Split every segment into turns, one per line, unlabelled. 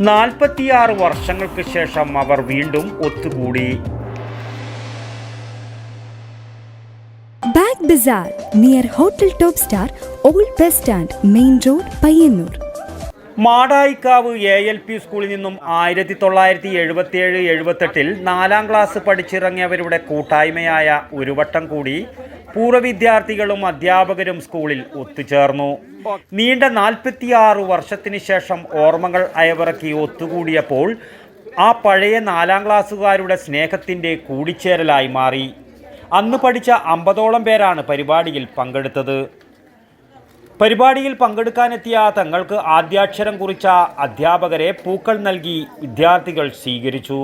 നാൽപ്പത്തിയാറ് വർഷങ്ങൾക്ക് ശേഷം അവർ വീണ്ടും ഒത്തുകൂടി.
Bag bazaar near hotel top star old bus stand main road Payyanur.
Madayikkavu A L P സ്കൂളിൽ നിന്നും ആയിരത്തി തൊള്ളായിരത്തി എഴുപത്തിയേഴ് എഴുപത്തെട്ടിൽ നാലാം ക്ലാസ് പഠിച്ചിറങ്ങിയവരുടെ കൂട്ടായ്മയായ ഒരു വട്ടം കൂടി പൂർവ വിദ്യാർത്ഥികളും അധ്യാപകരും സ്കൂളിൽ ഒത്തുചേർന്നു. നീണ്ട നാൽപ്പത്തിയാറ് വർഷത്തിന് ശേഷം ഓർമ്മകൾ അയവിറക്കി ഒത്തുകൂടിയപ്പോൾ ആ പഴയ നാലാം ക്ലാസ്സുകാരുടെ സ്നേഹത്തിന്റെ കൂടിച്ചേരലായി മാറി. അന്ന് പഠിച്ച അമ്പതോളം പേരാണ് പരിപാടിയിൽ പങ്കെടുത്തത്. പരിപാടിയിൽ പങ്കെടുക്കാനെത്തിയ തങ്ങൾക്ക് ആദ്യാക്ഷരം കുറിച്ച അധ്യാപകരെ പൂക്കൾ നൽകി വിദ്യാർത്ഥികൾ സ്വീകരിച്ചു.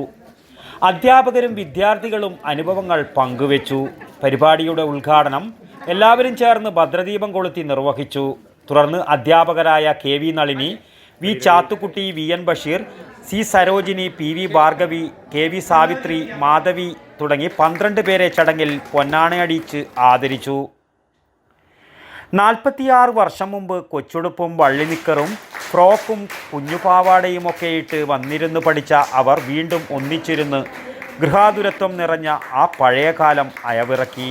അധ്യാപകരും വിദ്യാർത്ഥികളും അനുഭവങ്ങൾ പങ്കുവച്ചു. പരിപാടിയുടെ ഉദ്ഘാടനം എല്ലാവരും ചേർന്ന് ഭദ്രദീപം കൊളുത്തി നിർവഹിച്ചു. തുടർന്ന് അധ്യാപകരായ K V Nalini V Chathukutty V N Basheer C Sarojini P V Bhargavi K V Savithri Madhavi തുടങ്ങി പന്ത്രണ്ട് പേരെ ചടങ്ങിൽ പൊന്നാണയടിച്ച് ആദരിച്ചു. നാൽപ്പത്തിയാറ് വർഷം മുമ്പ് കൊച്ചുടുപ്പും വള്ളിനിക്കറും ഫ്രോക്കും കുഞ്ഞുപാവാടയുമൊക്കെ ഇട്ട് വന്നിരുന്ന് പഠിച്ച അവർ വീണ്ടും ഒന്നിച്ചിരുന്ന് ഗൃഹാതുരത്വം നിറഞ്ഞ ആ പഴയകാലം അയവിറക്കി.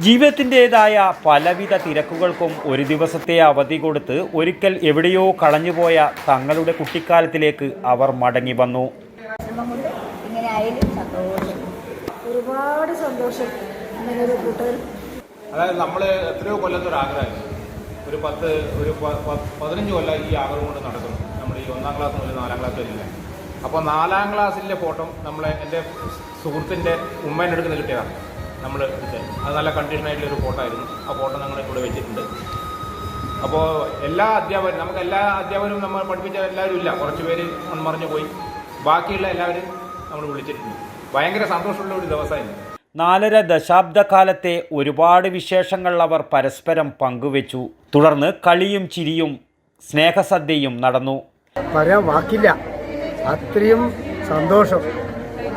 ജീവിതത്തിന്റേതായ പലവിധ തിരക്കുകൾക്കും ഒരു ദിവസത്തെ അവധി കൊടുത്ത് ഒരിക്കൽ എവിടെയോ കളഞ്ഞുപോയ തങ്ങളുടെ കുട്ടിക്കാലത്തിലേക്ക് അവർ മടങ്ങി വന്നു.
ഇങ്ങനെ ആയാലും സന്തോഷം.
ഒരുപാട് സന്തോഷം
അതായത് നമ്മൾ എത്രയോ കൊല്ലത്തൊരു ആഗ്രഹമായിരുന്നു. ഒരു പത്ത് ഒരു പതിനഞ്ച് കൊല്ലം ഈ ആഗ്രഹം കൊണ്ട് നടക്കുന്നു. നമ്മൾ ഈ ഒന്നാം ക്ലാസ് മുതൽ നാലാം ക്ലാസ് വരെയില്ല അപ്പോൾ നാലാം ക്ലാസ്സിലെ ഫോട്ടോ നമ്മളെ എന്റെ സുഹൃത്തിന്റെ ഉമ്മേന്റെ അടുത്ത് നിന്ന് കിട്ടിയതാണ്. നമ്മൾ അത് നല്ല കണ്ടീഷനായിട്ടുള്ള ഒരു ഫോട്ടോ ആയിരുന്നു. ആ ഫോട്ടോ ഞങ്ങൾ ഇവിടെ വെച്ചിട്ടുണ്ട്. അപ്പോൾ എല്ലാ അധ്യാപകരും നമുക്ക് എല്ലാ അധ്യാപകരും നമ്മൾ പഠിപ്പിച്ച എല്ലാവരും ഇല്ല. കുറച്ച് പേര് മൺമറിഞ്ഞു പോയി. ബാക്കിയുള്ള എല്ലാവരും നമ്മൾ വിളിച്ചിട്ടുണ്ട്. ഭയങ്കര സന്തോഷമുള്ള ഒരു ദിവസമായിരുന്നു.
നാലര ദശാബ്ദകാലത്തെ ഒരുപാട് വിശേഷങ്ങൾ അവർ പരസ്പരം പങ്കുവെച്ചു. തുടർന്ന് കളിയും ചിരിയും സ്നേഹസദ്യയും നടന്നു.
പറയാൻ വാക്കില്ല. അത്രയും സന്തോഷം.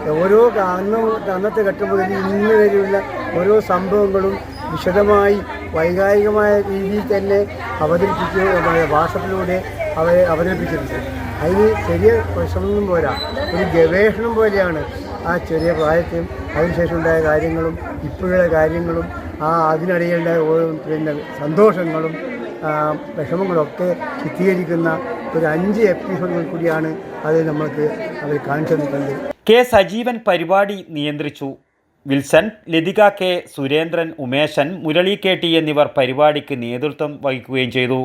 ഓരോ അന്ന് അന്നത്തെ ഘട്ടം മുതൽ ഇന്ന് വരെയുള്ള ഓരോ സംഭവങ്ങളും വിശദമായി വൈകാരികമായ രീതിയിൽ തന്നെ അവതരിപ്പിക്കുക ഭാഷത്തിലൂടെ അവരെ അവതരിപ്പിച്ചിട്ടുണ്ട്. അതിന് ചെറിയ വിഷമൊന്നും പോരാ. ഒരു ഗവേഷണം പോലെയാണ് ആ ചെറിയ പ്രായത്തിലും അതിനുശേഷം ഉണ്ടായ കാര്യങ്ങളും ഇപ്പോഴുള്ള കാര്യങ്ങളും ആ അതിനിടയിലുണ്ടായ പിന്നെ സന്തോഷങ്ങളും വിഷമങ്ങളൊക്കെ ചിത്രീകരിക്കുന്ന ഒരു അഞ്ച് എപ്പിസോഡുകൾ കൂടിയാണ് അത് നമ്മൾക്ക് അവർ കാണിച്ചു തന്നിട്ടുണ്ട്
കെ സജീവൻ പരിപാടി നിയന്ത്രിച്ചു. Wilson Lathika K Surendran Umeshan Murali K T എന്നിവർ പരിപാടിക്ക് നേതൃത്വം വഹിക്കുകയും ചെയ്തു.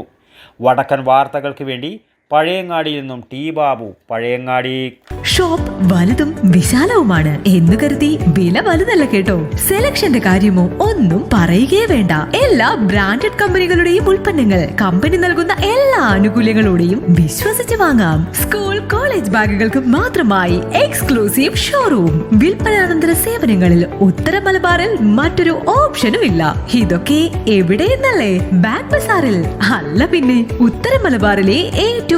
വടക്കൻ വാർത്തകൾക്ക് വേണ്ടി പഴയങ്ങാടിയിൽ നിന്നും ടി ബാബു പഴയങ്ങാടി.
ഷോപ്പ് വലുതും വിശാലവുമാണ് എന്ന് കരുതി വില വലുതല്ല കേട്ടോ. സെലക്ഷന്റെ കാര്യമോ ഒന്നും പറയുകയേ വേണ്ട. എല്ലാ ബ്രാൻഡഡ് കമ്പനികളുടെയും ഉൽപ്പന്നങ്ങൾ കമ്പനി നൽകുന്ന എല്ലാ ആനുകൂല്യങ്ങളോടെയും വിശ്വസിച്ച് വാങ്ങാം. സ്കൂൾ കോളേജ് ബാഗുകൾക്ക് മാത്രമായി എക്സ്ക്ലൂസീവ് ഷോറൂം വിൽപ്പനാനന്തര സേവനങ്ങളിൽ ഉത്തര മലബാറിൽ മറ്റൊരു ഓപ്ഷനും ഇല്ല. ഇതൊക്കെ എവിടെയെന്നല്ലേ? ബാഗ് ബസാറിൽ. അല്ല പിന്നെ ഉത്തര മലബാറിലെ ഏറ്റവും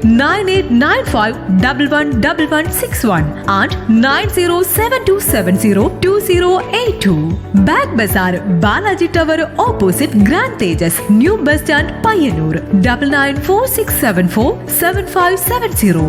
nine eight nine five double one double one six one and nine zero seven two seven zero two zero eight two. Back Bazaar, Balaji Tower opposite Grand Tejas, New Bus Stand, Payanur, double nine four six seven four seven five seven zero.